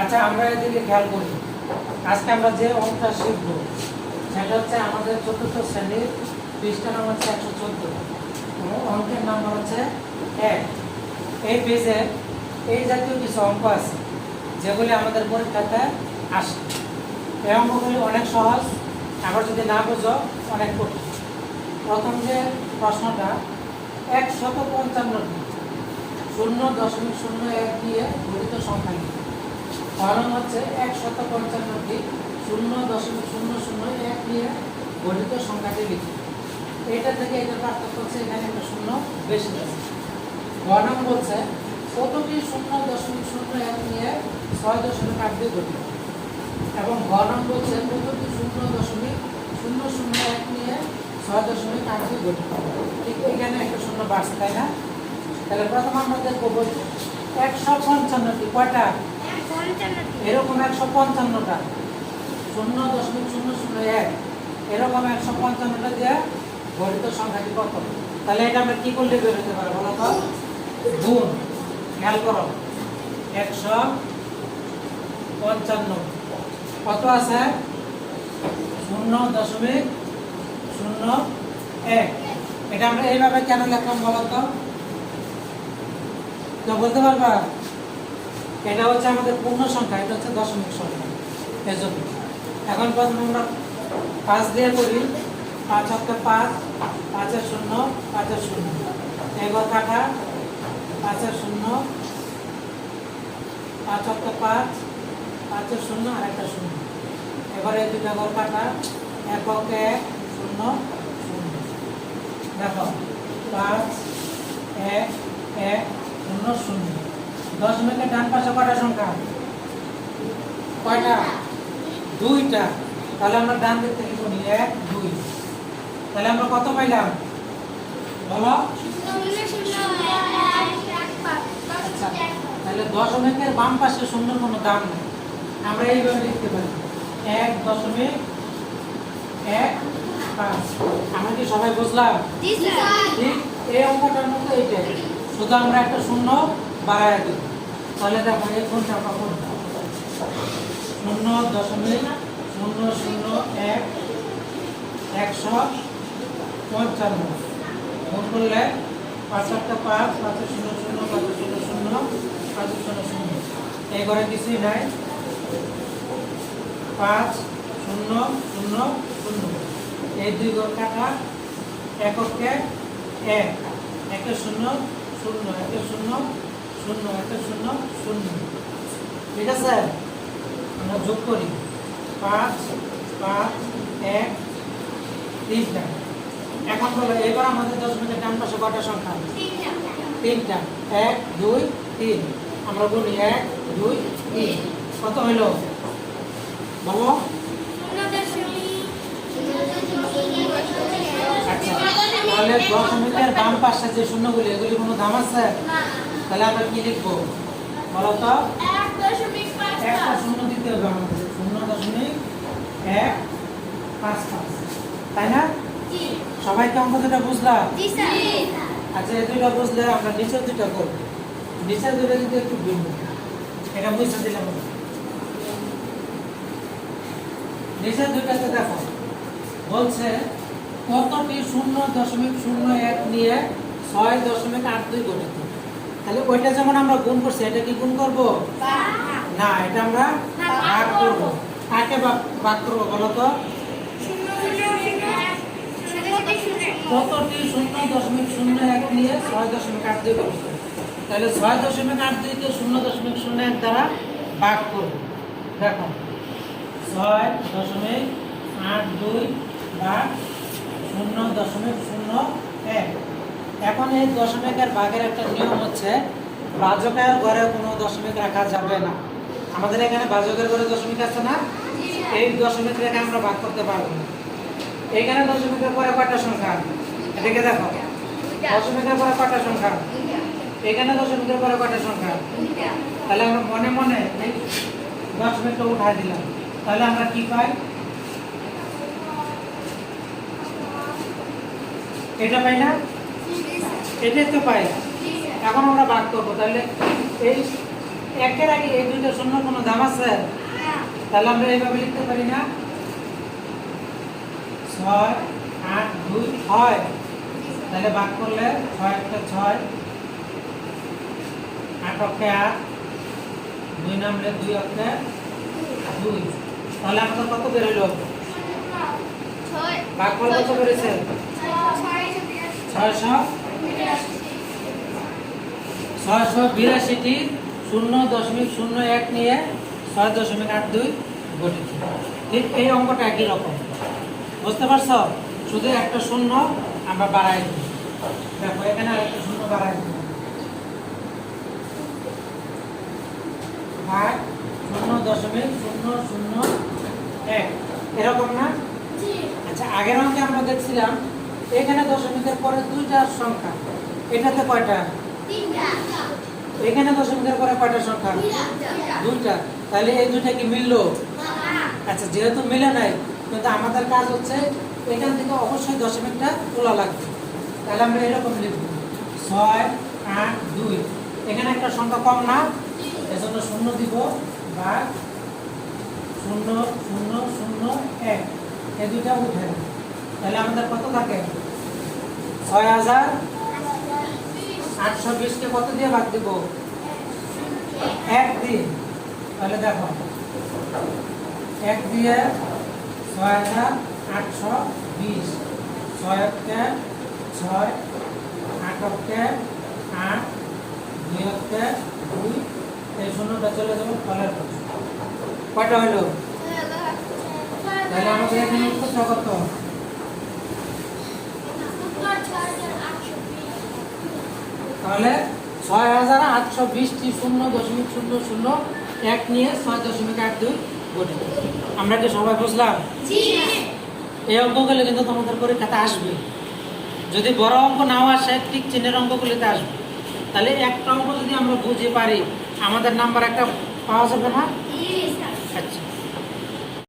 আচ্ছা আমরা এদিকে খেয়াল করি। আজকে আমরা যে অঙ্কটা শিখব, সেটা হচ্ছে আমাদের চতুর্থ শ্রেণির পৃষ্ঠা নাম হচ্ছে একশো চোদ্দ। অঙ্কের নাম্বার হচ্ছে এক। এই পেজে এই জাতীয় কিছু অঙ্ক আছে, যেগুলি আমাদের পরীক্ষাতে আসে। এই অঙ্কগুলি অনেক সহজ, আবার যদি না বোঝো, অনেক কঠিন। প্রথম যে প্রশ্নটা একশত পঞ্চান্নটি শূন্য দশমিক শূন্য এক দিয়ে গঠিত সংখ্যা লিখি কারণ হচ্ছে একশত পঞ্চান্নটি শূন্য দশমিক শূন্য শূন্য এক নিয়ে গঠিত সংখ্যাটি লিখি এটা থেকে এটা পার্থক্য হচ্ছে এখানে একটা শূন্য, বেশি আছে গণন বলছে, কতটি শূন্য দশমিক শূন্য এক নিয়ে ছয় দশমিক আট দিয়ে গঠিত? এবং গণন বলছে, কতটি শূন্য দশমিক শূন্য শূন্য এক নিয়ে ছয় দশমিক আট দিয়ে গঠিত? ঠিক এখানে একটা শূন্য বাড়ছে, তাই না? তাহলে প্রথম আমরা দেখব একশো পঞ্চান্নটি কয়টা? এরকম একশো পঞ্চান্নটা। শূন্য দশমিক শূন্য শূন্য এক। এরকম একশো পঞ্চান্নটা দিয়ে গঠিত সংখ্যাটি কত? তাহলে এটা আমরা কি করলে বের হতে পারে বলো তো? গুণ, খেয়াল করো। একশো পঞ্চান্ন। কত আছে? শূন্য দশমিক শূন্য এক। এটা আমরা এইভাবে কেন লিখলাম বলো তো বলতে পারবা? এটা হচ্ছে আমাদের পূর্ণ সংখ্যা, এটা হচ্ছে দশমিক সংখ্যা এজন্য এখন প্রথমে আমরা পাঁচ দিয়ে করি, পাঁচ হচ্ছে পাঁচ পাঁচের শূন্য পাঁচের শূন্য। এগর কাটা পাঁচের শূন্য, পাঁচ হচ্ছে পাঁচ পাঁচের শূন্য, আর একটা শূন্য। এবারে এই দুটা ঘর কাটা একক এক, শূন্য শূন্য। দেখো, পাঁচ, এক এক, শূন্য শূন্য। দশমিকের ডান পাশে কয়টা সংখ্যা? কয়টা? দুইটা। তাহলে আমরা ডান দিক থেকে শুনি এক দুই। তাহলে আমরা কত পাইলাম? বলো? আচ্ছা তাহলে দশমিকের বাম পাশে শূন্যর কোনো দাম নেই। আমরা এইভাবে লিখতে পারি। এক দশমিক এক পাঁচ। আমরা কি সবাই বুঝলাম? ঠিক এই অঙ্কটার মধ্যে এইটাই। শুধু আমরা একটা শূন্য বাড়ায় দিই। তাহলে দেখো এই কোনটা কোনটা শূন্য দশমিক শূন্য শূন্য এক, একশো পঞ্চান্ন। ফোন করলে পাঁচ সাতটা পাঁচ পাঁচ শূন্য শূন্য, পাঁচ শূন্য শূন্য, পাঁচ শূন্য শূন্য। এই ঘরে কিছুই নাই। পাঁচ শূন্য শূন্য শূন্য। এই দুই ঘর কাটা এককে এক একের শূন্য শূন্য একের শূন্য শূন্য একের শূন্য শূন্য ঠিক আছে? আমরা যোগ করি। পাঁচ পাঁচ, এক, তিনটা। এখন বলো এবার আমাদের দশ মিনিটের ডান পাশে কটা সংখ্যা? তিনটা। এক, দুই, তিন। আমরা বলি এক, দুই, তিন। কত হইল বলো। আচ্ছা তাহলে দশ মিনিটের বাম পাশে যে শূন্যগুলি, এগুলি কোনো দাম আছে? তাহলে আমরা কি লিখব? বলো তো। একটা শূন্য দিতে হবে আমাদের। শূন্য দশমিক এক পাঁচ পাঁচ। তাই না? সবাইকে অঙ্ক দুটা বুঝলাম আচ্ছা এই দুইটা বুঝলে আমরা নিচের দুইটা করব। নিচের দুইটা কিন্তু একটু ভিন্ন এটা বুঝতে দিলাম। নিচের দুইটাতে দেখো বলছে কতটি শূন্য দশমিক শূন্য এক নিয়ে ছয় দশমিক আট দুই গঠিত। তাহলে ওইটা যেমন আমরা গুণ করছি, এটা কি গুণ করব? না, এটা আমরা ভাগ করব। কাকে ভাগ করব বলো তো? শূন্য দশমিক শূন্য এক নিয়ে ছয় দশমিক আট দুই তাহলে ছয় দশমিক আট শূন্য দশমিক শূন্য এক ভাগ ছয় দশমিক আট দুই শূন্য দশমিক শূন্য এক। এখন এই দশমিকের ভাগের একটা নিয়ম হচ্ছে, বাজকের ঘরে কোনো দশমিক রাখা যাবে না। আমাদের এখানে বাজকের ঘরে দশমিক আছে না? এই দশমিক রেখে আমরা ভাগ করতে পারব না। এইখানে দশমিকের পরে কয়টা সংখ্যা? এটাকে দেখো। দশমিকের পরে কয়টা সংখ্যা? এখানে দশমিকের পরে কয়টা সংখ্যা? তাহলে আমরা মনে মনে এই দশমিকটা উঠাই দিলাম। তাহলে আমরা কি পাই? এটা পাই না? এটাই তো পাই এখন আমরা ভাগ করব তাহলে এই একের আগে এই দুইটা শূন্য কোনো দাম আছে তাহলে আমরা এইভাবে লিখতে পারি না ছয় আট দুই ছয় তাহলে ভাগ করলে ছয় একটা ছয় আট অক্ষে আট দুই নামলে দুই অক্ষে দুই তাহলে আমাদের কত বেরোলো ভাগ করলে কত বেরোছে ছয়শো ছয়শো বিরাশিটি শূন্য দশমিক শূন্য এক নিয়ে ছয় দশমিক আট দুই গঠিত ঠিক এই অঙ্কটা একই রকম। বুঝতে পারছ? শুধু একটা শূন্য আমরা বাড়াই দিই। দেখো এখানে আরেকটা শূন্য বাড়াই দিই। ভাগ শূন্য দশমিক শূন্য শূন্য এক। এরকম না? আচ্ছা আগের অঙ্কে আমরা দেখছিলাম এখানে দশমিকের পরে দুইটা সংখ্যা। এটাতে কয়টা? এখানে দশমিকের পরে কয়টা সংখ্যা? দুইটা। তাহলে এই দুইটা কি মিললো? আচ্ছা যেহেতু মিলে নাই, কিন্তু আমাদের কাজ হচ্ছে এখান থেকে অবশ্যই দশমিকটা তোলা লাগবে। তাহলে আমরা এরকম লিখব। ছয়, আট, দুই। এখানে একটা সংখ্যা কম না? এজন্য শূন্য দিব। বা শূন্য শূন্য শূন্য, এক। এই দুইটা উঠে তাহলে আমাদের কত থাকে? ছয় হাজার আটশো বিশকে কত দিয়ে ভাগ দিব? এক দিন তাহলে দেখো, এক দিয়ে ছয় হাজার আটশো বিশ। ছয় অক্টে ছয়, আট অক্টে আট, দুই দুই। এই শূন্যটা চলে যাবে ফলের। কয়টা হইল তাহলে আমাদের এখানে উত্তরটা কত? তাহলে ছয় হাজার আটশো বিশটি শূন্য দশমিক শূন্য শূন্য এক নিয়ে ছয় দশমিক আট দুই গঠিত আমরা কি সবাই বুঝলাম? এই অঙ্কগুলো কিন্তু তোমাদের পরীক্ষাতে আসবে। যদি বড় অঙ্ক নাও আসে ঠিক চিহ্নের অঙ্কগুলিতে আসবে। তাহলে একটা অঙ্ক যদি আমরা বুঝে পারি আমাদের নাম্বার একটা পাওয়া যাবে না?